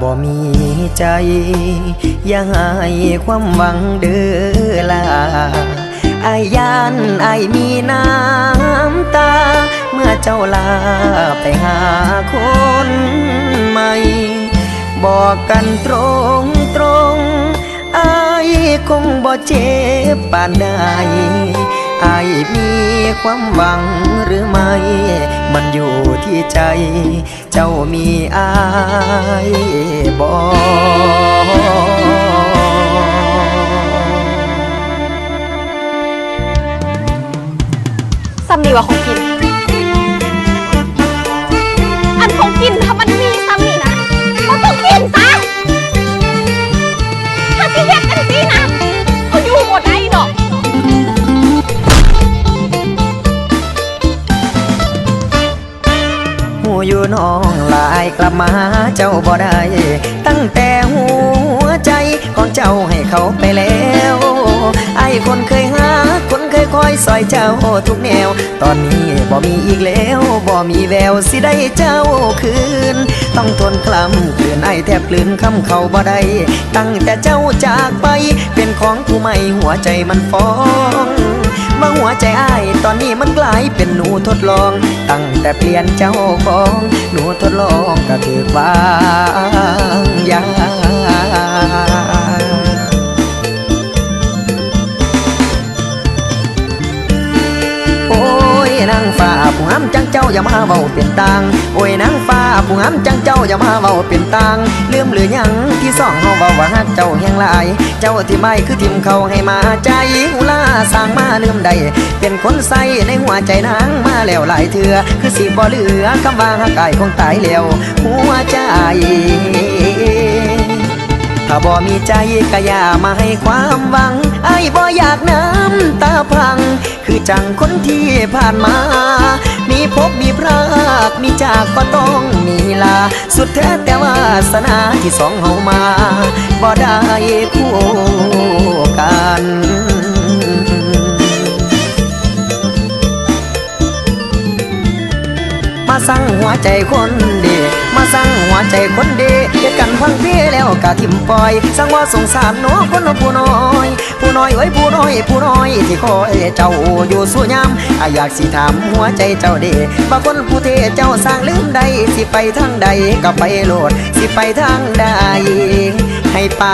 บ่มีใจ อย่าให้ความหวังเด้อลาอายยานอายมีน้ำตา เมื่อเจ้าลาไปหาคนใหม่ บอกกันตรงตรงอายคงบ่เจ็บปานใด อายมีความหวังหรือไม่ มันอยู่ที่ใจ เจ้ามีอายบ่ซ้ำดีว่าของกิน อยู่น้องลายกลับมาเจ้าบ่ได้ ตั้งแต่หัวใจของเจ้าให้เขาไปแล้ว ไอ้คนเคยหาคนเคยคอยสอยเจ้าทุกแนว ตอนนี้บ่มีอีกแล้วบ่มีแววสิได้เจ้าคืน ต้องทนคลำกลืนไอ้แทบกลืนคำเขาบ่ได้ ตั้งแต่เจ้าจากไปเป็นของผู้ไม่หัวใจมันฟ้องมาหัวใจอ้าย กลายเป็นหนูทดลอง ตั้งแต่เปลี่ยนเจ้าของ หนูทดลองก็ถือว่างยาโอ้ยนางฟ้าผู้งามจังเจ้าอย่ามาเบาเป็นตังโอ้ยนะ ผู้งามจังเจ้าอย่ามาเว้าเป็นตางลืมหรือยังที่สองเฮาเว้าว่าฮักเจ้าแห่งหลาย เจ้าที่ไม่คือทิมเขาให้มาใจหุลาสร้างมาลืมใดเป็นคนใส่ในหัวใจนางมาแล้วหลายเถื่อคือสิบ่เหลือคำว่าฮักกายคงตายแล้วหัวใจถ้าบ่มีใจก็อย่ามาให้ความหวัง ไอ้บ่อยากน้ำตาพัง คือจังคนที่ผ่านมา พบมีพรากมีจากก็ต้องมีลา สุดแท้แต่วาสนาที่สองเฮามา บ่ได้คู่กัน วใจคนดี มาสั่งหัวใจคนดีเฮ็ดกันพังเพแล้วกะทิมปล่อย สั่งว่าสงสารหน้อคนผู้น้อย ผู้น้อยเอ้ยผู้น้อยผู้น้อยที่คอยเจ้าอยู่สู้ยามอายากสิถามหัวใจเจ้าดีว่าคนผู้เทเจ้าสร้างลืมใดสิไปทางใดก็ไปโลด สิไปทางใดให้ไป